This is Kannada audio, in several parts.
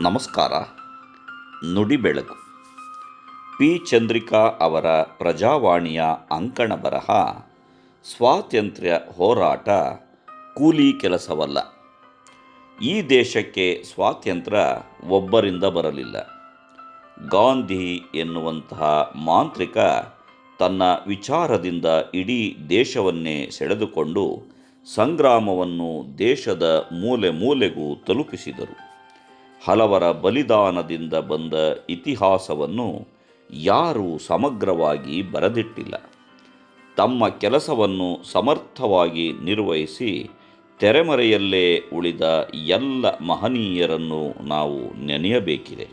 ನಮಸ್ಕಾರ. ನುಡಿ ಬೆಳಕು. ಪಿ. ಚಂದ್ರಿಕಾ ಅವರ ಪ್ರಜಾವಾಣಿಯ ಅಂಕಣ ಬರಹ, ಸ್ವಾತಂತ್ರ್ಯ ಹೋರಾಟ ಕೂಲಿ ಕೆಲಸವಲ್ಲ. ಈ ದೇಶಕ್ಕೆ ಸ್ವಾತಂತ್ರ್ಯ ಒಬ್ಬರಿಂದ ಬರಲಿಲ್ಲ. ಗಾಂಧಿ ಎನ್ನುವಂತಹ ಮಾಂತ್ರಿಕ ತನ್ನ ವಿಚಾರದಿಂದ ಇಡೀ ದೇಶವನ್ನೇ ಸೆಳೆದುಕೊಂಡು ಸಂಗ್ರಾಮವನ್ನು ದೇಶದ ಮೂಲೆ ಮೂಲೆಗೂ ತಲುಪಿಸಿದರು. ಹಲವರ ಬಲಿದಾನದಿಂದ ಬಂದ ಇತಿಹಾಸವನ್ನು ಯಾರೂ ಸಮಗ್ರವಾಗಿ ಬರೆದಿಟ್ಟಿಲ್ಲ. ತಮ್ಮ ಕೆಲಸವನ್ನು ಸಮರ್ಥವಾಗಿ ನಿರ್ವಹಿಸಿ ತೆರೆಮರೆಯಲ್ಲೇ ಉಳಿದ ಎಲ್ಲ ಮಹನೀಯರನ್ನು ನಾವು ನೆನೆಯಬೇಕಿದೆ.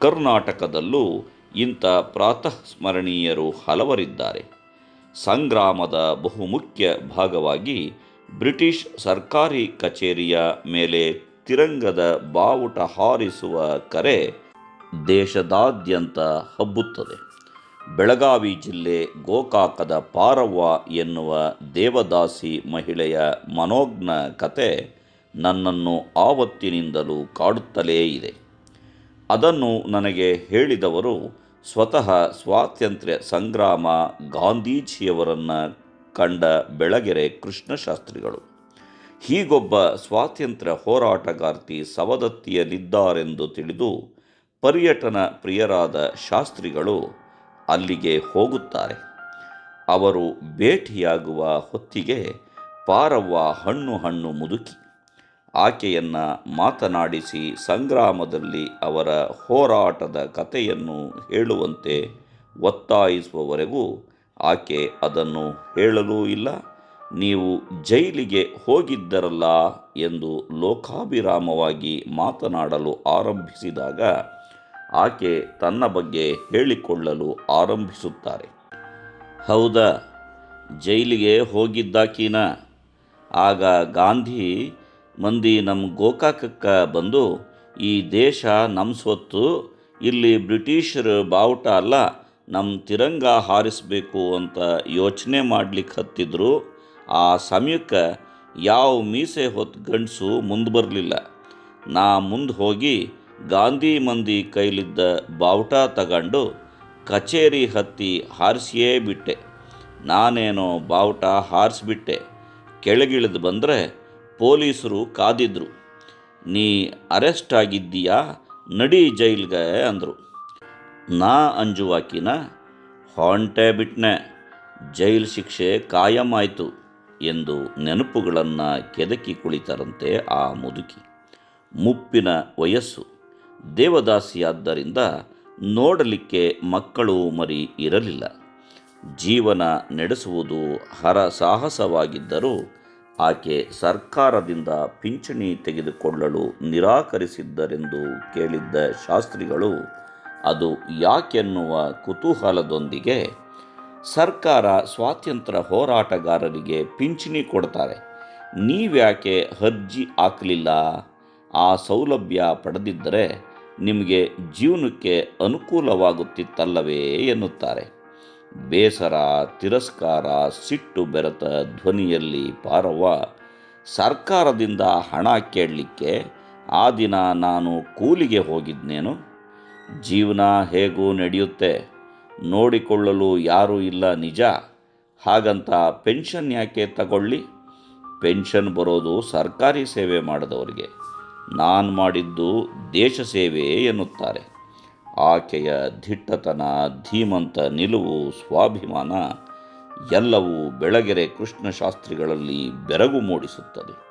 ಕರ್ನಾಟಕದಲ್ಲೂ ಇಂಥ ಪ್ರಾತಃ ಸ್ಮರಣೀಯರು ಹಲವರಿದ್ದಾರೆ. ಸಂಗ್ರಾಮದ ಬಹುಮುಖ್ಯ ಭಾಗವಾಗಿ ಬ್ರಿಟಿಷ್ ಸರ್ಕಾರಿ ಕಚೇರಿಯ ಮೇಲೆ ತಿರಂಗದ ಬಾವುಟ ಹಾರಿಸುವ ಕರೆ ದೇಶದಾದ್ಯಂತ ಹಬ್ಬುತ್ತದೆ. ಬೆಳಗಾವಿ ಜಿಲ್ಲೆ ಗೋಕಾಕದ ಪಾರವ್ವ ಎನ್ನುವ ದೇವದಾಸಿ ಮಹಿಳೆಯ ಮನೋಜ್ಞ ಕತೆ ನನ್ನನ್ನು ಆವತ್ತಿನಿಂದಲೂ ಕಾಡುತ್ತಲೇ ಇದೆ. ಅದನ್ನು ನನಗೆ ಹೇಳಿದವರು ಸ್ವತಃ ಸ್ವಾತಂತ್ರ್ಯ ಸಂಗ್ರಾಮ ಗಾಂಧೀಜಿಯವರನ್ನು ಕಂಡ ಬೆಳಗೆರೆ ಕೃಷ್ಣಶಾಸ್ತ್ರಿಗಳು. ಹೀಗೊಬ್ಬ ಸ್ವಾತಂತ್ರ್ಯ ಹೋರಾಟಗಾರ್ತಿ ಸವದತ್ತಿಯಲ್ಲಿದ್ದಾರೆಂದು ತಿಳಿದು ಪರ್ಯಟನ ಪ್ರಿಯರಾದ ಶಾಸ್ತ್ರಿಗಳು ಅಲ್ಲಿಗೆ ಹೋಗುತ್ತಾರೆ. ಅವರು ಭೇಟಿಯಾಗುವ ಹೊತ್ತಿಗೆ ಪಾರವ್ವ ಹಣ್ಣು ಹಣ್ಣು ಮುದುಕಿ. ಆಕೆಯನ್ನು ಮಾತನಾಡಿಸಿ ಸಂಗ್ರಾಮದಲ್ಲಿ ಅವರ ಹೋರಾಟದ ಕಥೆಯನ್ನು ಹೇಳುವಂತೆ ಒತ್ತಾಯಿಸುವವರೆಗೂ ಆಕೆ ಅದನ್ನು ಹೇಳಲೂ ಇಲ್ಲ. ನೀವು ಜೈಲಿಗೆ ಹೋಗಿದ್ದರಲ್ಲ ಎಂದು ಲೋಕಾಭಿರಾಮವಾಗಿ ಮಾತನಾಡಲು ಆರಂಭಿಸಿದಾಗ ಆಕೆ ತನ್ನ ಬಗ್ಗೆ ಹೇಳಿಕೊಳ್ಳಲು ಆರಂಭಿಸುತ್ತಾರೆ. ಹೌದಾ, ಜೈಲಿಗೆ ಹೋಗಿದ್ದಾಕೀನ? ಆಗ ಗಾಂಧಿ ಮಂದಿ ನಮ್ಮ ಗೋಕಾಕಕ್ಕೆ ಬಂದು, ಈ ದೇಶ ನಮ್ಮ ಸ್ವತ್ತು, ಇಲ್ಲಿ ಬ್ರಿಟಿಷರು ಬಾವುಟ ಅಲ್ಲ ನಮ್ಮ ತಿರಂಗ ಹಾರಿಸಬೇಕು ಅಂತ ಯೋಚನೆ ಮಾಡಲಿಕ್ಕೆ ಹತ್ತಿದ್ರು. ಆ ಸಮಯಕ್ಕೆ ಯಾವ ಮೀಸೆ ಹೊತ್ತು ಗಂಡಸು ಮುಂದೆ ಬರಲಿಲ್ಲ. ನಾ ಮುಂದೆ ಹೋಗಿ ಗಾಂಧಿ ಮಂದಿ ಕೈಲಿದ್ದ ಬಾವುಟ ತಗೊಂಡು ಕಚೇರಿ ಹತ್ತಿ ಹಾರಿಸಿಯೇ ಬಿಟ್ಟೆ. ನಾನೇನೋ ಬಾವುಟ ಹಾರಿಸ್ಬಿಟ್ಟೆ. ಕೆಳಗಿಳಿದು ಬಂದರೆ ಪೊಲೀಸರು ಕಾದಿದ್ರು. ನೀ ಅರೆಸ್ಟ್ ಆಗಿದ್ದೀಯಾ? ನಡಿ ಜೈಲ್ಗೆ ಅಂದರು. ನಾ ಅಂಜುವಾಕಿನ, ಹೊಂಟೆ ಬಿಟ್ನೆ, ಜೈಲ್ ಶಿಕ್ಷೆ ಕಾಯಂ ಆಯಿತು. ಎಂದು ನೆನಪುಗಳನ್ನು ಕೆದಕಿ ಕುಳಿತರಂತೆ ಆ ಮುದುಕಿ. ಮುಪ್ಪಿನ ವಯಸ್ಸು. ದೇವದಾಸಿಯಾದ್ದರಿಂದ ನೋಡಲಿಕ್ಕೆ ಮಕ್ಕಳು ಮರಿ ಇರಲಿಲ್ಲ. ಜೀವನ ನಡೆಸುವುದು ಹರಸಾಹಸವಾಗಿದ್ದರೂ ಆಕೆ ಸರ್ಕಾರದಿಂದ ಪಿಂಚಣಿ ತೆಗೆದುಕೊಳ್ಳಲು ನಿರಾಕರಿಸಿದ್ದರೆಂದು ಕೇಳಿದ್ದ ಶಾಸ್ತ್ರಿಗಳು, ಅದು ಯಾಕೆನ್ನುವ ಕುತೂಹಲದೊಂದಿಗೆ ಸರ್ಕಾರ ಸ್ವಾತಂತ್ರ್ಯ ಹೋರಾಟಗಾರರಿಗೆ ಪಿಂಚಣಿ ಕೊಡ್ತಾರೆ. ನೀವ್ಯಾಕೆ ಅರ್ಜಿ ಹಾಕಲಿಲ್ಲ? ಆ ಸೌಲಭ್ಯ ಪಡೆದಿದ್ದರೆ ನಿಮಗೆ ಜೀವನಕ್ಕೆ ಅನುಕೂಲವಾಗುತ್ತಿತ್ತಲ್ಲವೇ ಎನ್ನುತ್ತಾರೆ. ಬೇಸರ, ತಿರಸ್ಕಾರ, ಸಿಟ್ಟು ಬೆರೆತ ಧ್ವನಿಯಲ್ಲಿ ಪಾರವ್ವ ಸರ್ಕಾರದಿಂದ ಹಣ ಕೇಳಲಿಕ್ಕೆ ಆ ದಿನ ನಾನು ಕೂಲಿಗೆ ಹೋಗಿದ್ನೇನು? ಜೀವನ ಹೇಗೂ ನಡೆಯುತ್ತೆ? ನೋಡಿಕೊಳ್ಳಲು ಯಾರೂ ಇಲ್ಲ ನಿಜ. ಹಾಗಂತ ಪೆನ್ಷನ್ ಯಾಕೆ ತಗೊಳ್ಳಿ? ಪೆನ್ಷನ್ ಬರೋದು ಸರ್ಕಾರಿ ಸೇವೆ ಮಾಡಿದವರಿಗೆ. ನಾನು ಮಾಡಿದ್ದು ದೇಶ ಸೇವೆ ಎನ್ನುತ್ತಾರೆ. ಆಕೆಯ ದಿಟ್ಟತನ, ಧೀಮಂತ ನಿಲುವು, ಸ್ವಾಭಿಮಾನ ಎಲ್ಲವೂ ಬೆಳಗೆರೆ ಕೃಷ್ಣಶಾಸ್ತ್ರಿಗಳಲ್ಲಿ ಬೆರಗು ಮೂಡಿಸುತ್ತದೆ.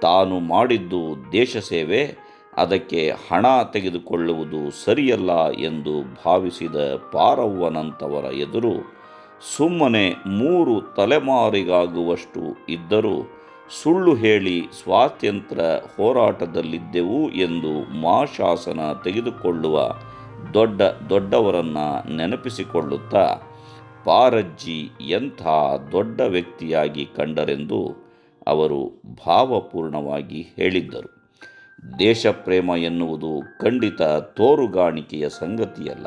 ತಾನು ಮಾಡಿದ್ದು ದೇಶ ಸೇವೆ ಅದಕ್ಕೆ ಹಣ ತೆಗೆದುಕೊಳ್ಳುವುದು ಸರಿಯಲ್ಲ ಎಂದು ಭಾವಿಸಿದ ಪಾರವ್ವನಂತವರ ಎದುರು ಸುಮ್ಮನೆ ಮೂರು ತಲೆಮಾರಿಗಾಗುವಷ್ಟು ಇದ್ದರೂ ಸುಳ್ಳು ಹೇಳಿ ಸ್ವಾತಂತ್ರ್ಯ ಹೋರಾಟದಲ್ಲಿದ್ದೆವು ಎಂದು ಮಾಶಾಸನ ತೆಗೆದುಕೊಳ್ಳುವ ದೊಡ್ಡ ದೊಡ್ಡವರನ್ನು ನೆನಪಿಸಿಕೊಳ್ಳುತ್ತಾ, ಪಾರಜ್ಜಿ ಎಂಥ ದೊಡ್ಡ ವ್ಯಕ್ತಿಯಾಗಿ ಕಂಡರೆಂದು ಅವರು ಭಾವಪೂರ್ಣವಾಗಿ ಹೇಳಿದ್ದರು. ದೇಶಪ್ರೇಮ ಎನ್ನುವುದು ಖಂಡಿತ ತೋರುಗಾಣಿಕೆಯ ಸಂಗತಿಯಲ್ಲ.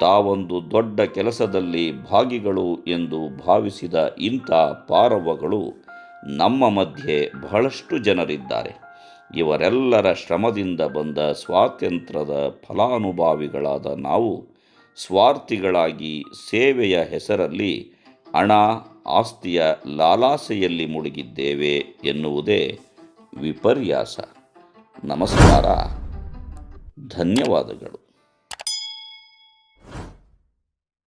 ತಾವೊಂದು ದೊಡ್ಡ ಕೆಲಸದಲ್ಲಿ ಭಾಗಿಗಳು ಎಂದು ಭಾವಿಸಿದ ಇಂಥ ಪಾರವಗಳು ನಮ್ಮ ಮಧ್ಯೆ ಬಹಳಷ್ಟು ಜನರಿದ್ದಾರೆ. ಇವರೆಲ್ಲರ ಶ್ರಮದಿಂದ ಬಂದ ಸ್ವಾತಂತ್ರ್ಯದ ಫಲಾನುಭವಿಗಳಾದ ನಾವು ಸ್ವಾರ್ಥಿಗಳಾಗಿ ಸೇವೆಯ ಹೆಸರಲ್ಲಿ ಹಣ, ಆಸ್ತಿಯ ಲಾಲಾಸೆಯಲ್ಲಿ ಮುಳುಗಿದ್ದೇವೆ ಎನ್ನುವುದೇ ವಿಪರ್ಯಾಸ. ನಮಸ್ಕಾರ. ಧನ್ಯವಾದಗಳು.